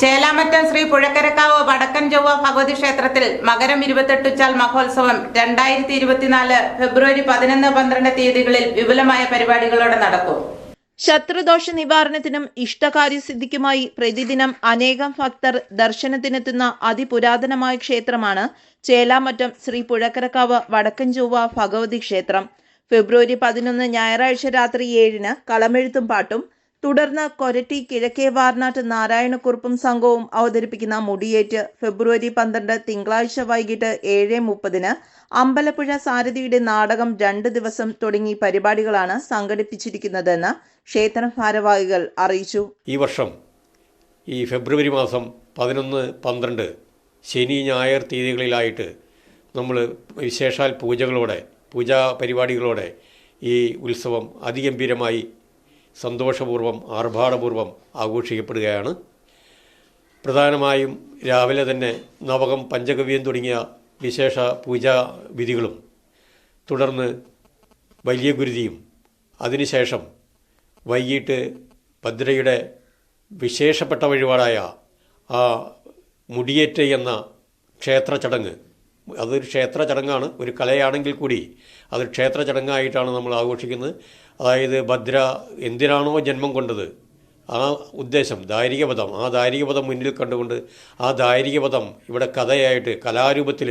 ചേലാമറ്റം ശ്രീ പുഴക്കരക്കാവ് വടക്കൻ ചൊവ്വ ഭഗവതി ക്ഷേത്രത്തിൽ മകരം ഇരുപത്തെട്ടുച്ചാൽ മഹോത്സവം രണ്ടായിരത്തി ഇരുപത്തിനാല് ഫെബ്രുവരി പതിനൊന്ന് പന്ത്രണ്ട് തീയതികളിൽ വിപുലമായ പരിപാടികളോടെ നടക്കും. ശത്രുദോഷ നിവാരണത്തിനും ഇഷ്ടകാര്യസിദ്ധിക്കുമായി പ്രതിദിനം അനേകം ഭക്തർ ദർശനത്തിനെത്തുന്ന അതിപുരാതനമായ ക്ഷേത്രമാണ് ചേലാമറ്റം ശ്രീ പുഴക്കരക്കാവ് വടക്കൻ ചൊവ്വ ഭഗവതി ക്ഷേത്രം. ഫെബ്രുവരി പതിനൊന്ന് ഞായറാഴ്ച രാത്രി ഏഴിന് കളമെഴുത്തും പാട്ടും തുടർന്ന് കൊരട്ടി കിഴക്കേ വാർനാട്ട് നാരായണക്കുറുപ്പും സംഘവും അവതരിപ്പിക്കുന്ന മുടിയേറ്റ് ഫെബ്രുവരി പന്ത്രണ്ട് തിങ്കളാഴ്ച വൈകിട്ട് ഏഴ് മുപ്പതിന് അമ്പലപ്പുഴ സാരഥിയുടെ നാടകം രണ്ട് ദിവസം തുടങ്ങി പരിപാടികളാണ് സംഘടിപ്പിച്ചിരിക്കുന്നതെന്ന് ക്ഷേത്ര ഭാരവാഹികൾ അറിയിച്ചു. ഈ വർഷം ഈ ഫെബ്രുവരി മാസം പതിനൊന്ന് പന്ത്രണ്ട് ശനി ഞായർ തീയതികളിലായിട്ട് നമ്മൾ വിശേഷാൽ പൂജകളോടെ പൂജാ പരിപാടികളോടെ ഈ ഉത്സവം അതിഗംഭീരമായി സന്തോഷപൂർവം ആർഭാടപൂർവം ആഘോഷിക്കപ്പെടുകയാണ്. പ്രധാനമായും രാവിലെ തന്നെ നവകം പഞ്ചഗവ്യം തുടങ്ങിയ വിശേഷ പൂജാ വിധികളും തുടർന്ന് വലിയ ഗുരുതിയും അതിനുശേഷം വൈകിട്ട് ഭദ്രയുടെ വിശേഷപ്പെട്ട വഴിപാടായ ആ മുടിയേറ്റ് എന്ന ക്ഷേത്ര ചടങ്ങ്. അതൊരു ക്ഷേത്ര ചടങ്ങാണ് ഒരു കലയാണെങ്കിൽ കൂടി അതൊരു ക്ഷേത്ര ചടങ്ങായിട്ടാണ് നമ്മൾ ആഘോഷിക്കുന്നത്. അതായത് ഭദ്ര എന്തിനാണോ ജന്മം കൊണ്ടത്? ആ ഉദ്ദേശം ദാരികപദം. ആ ദാരികപദം മുന്നിൽ കണ്ടുകൊണ്ട് ആ ദാരികപദം ഇവിടെ കഥയായിട്ട് കലാരൂപത്തിൽ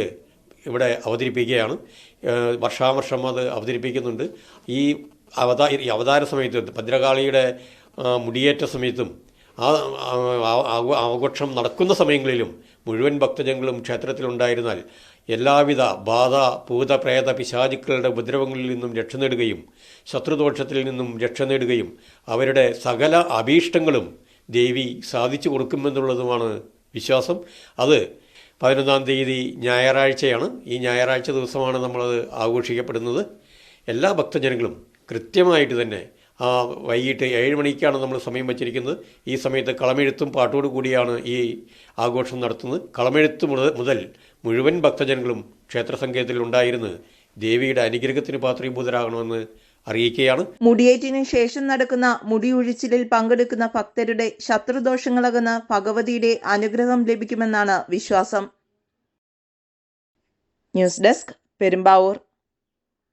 ഇവിടെ അവതരിപ്പിക്കുകയാണ്. വർഷാവർഷം അത് അവതരിപ്പിക്കുന്നുണ്ട്. ഈ അവതാര ഈ അവതാര സമയത്ത് ഭദ്രകാളിയുടെ മുടിയേറ്റ സമയത്തും ആ ആഘോഷം നടക്കുന്ന സമയങ്ങളിലും മുഴുവൻ ഭക്തജനങ്ങളും ക്ഷേത്രത്തിലുണ്ടായിരുന്നാൽ എല്ലാവിധ ബാധ ഭൂത പ്രേത പിശാചുക്കളുടെ ഉപദ്രവങ്ങളിൽ നിന്നും രക്ഷ നേടുകയും ശത്രുദോഷത്തിൽ നിന്നും രക്ഷ നേടുകയും അവരുടെ സകല അഭീഷ്ടങ്ങളും ദേവി സാധിച്ചു കൊടുക്കുമെന്നുള്ളതുമാണ് വിശ്വാസം. അത് പതിനൊന്നാം തീയതി ഞായറാഴ്ചയാണ്. ഈ ഞായറാഴ്ച ദിവസമാണ് നമ്മളത് ആഘോഷിക്കപ്പെടുന്നത്. എല്ലാ ഭക്തജനങ്ങളും കൃത്യമായിട്ട് തന്നെ വൈകിട്ട് ഏഴ് മണിക്കാണ് നമ്മൾ സമയം വച്ചിരിക്കുന്നത്. ഈ സമയത്ത് കളമെഴുത്തും പാട്ടോടു കൂടിയാണ് ഈ ആഘോഷം നടത്തുന്നത്. കളമെഴുത്ത് മുതൽ മുഴുവൻ ഭക്തജനങ്ങളും ക്ഷേത്ര സങ്കേതത്തിൽ ഉണ്ടായിരുന്ന് ദേവിയുടെ അനുഗ്രഹത്തിന് പാത്രീഭൂതരാകണമെന്ന് അറിയിക്കുകയാണ്. മുടിയേറ്റിന് ശേഷം നടക്കുന്ന മുടിയൊഴിച്ചിലിൽ പങ്കെടുക്കുന്ന ഭക്തരുടെ ശത്രുദോഷങ്ങളകന്ന് ഭഗവതിയുടെ അനുഗ്രഹം ലഭിക്കുമെന്നാണ് വിശ്വാസം. News desk Perumbavoor.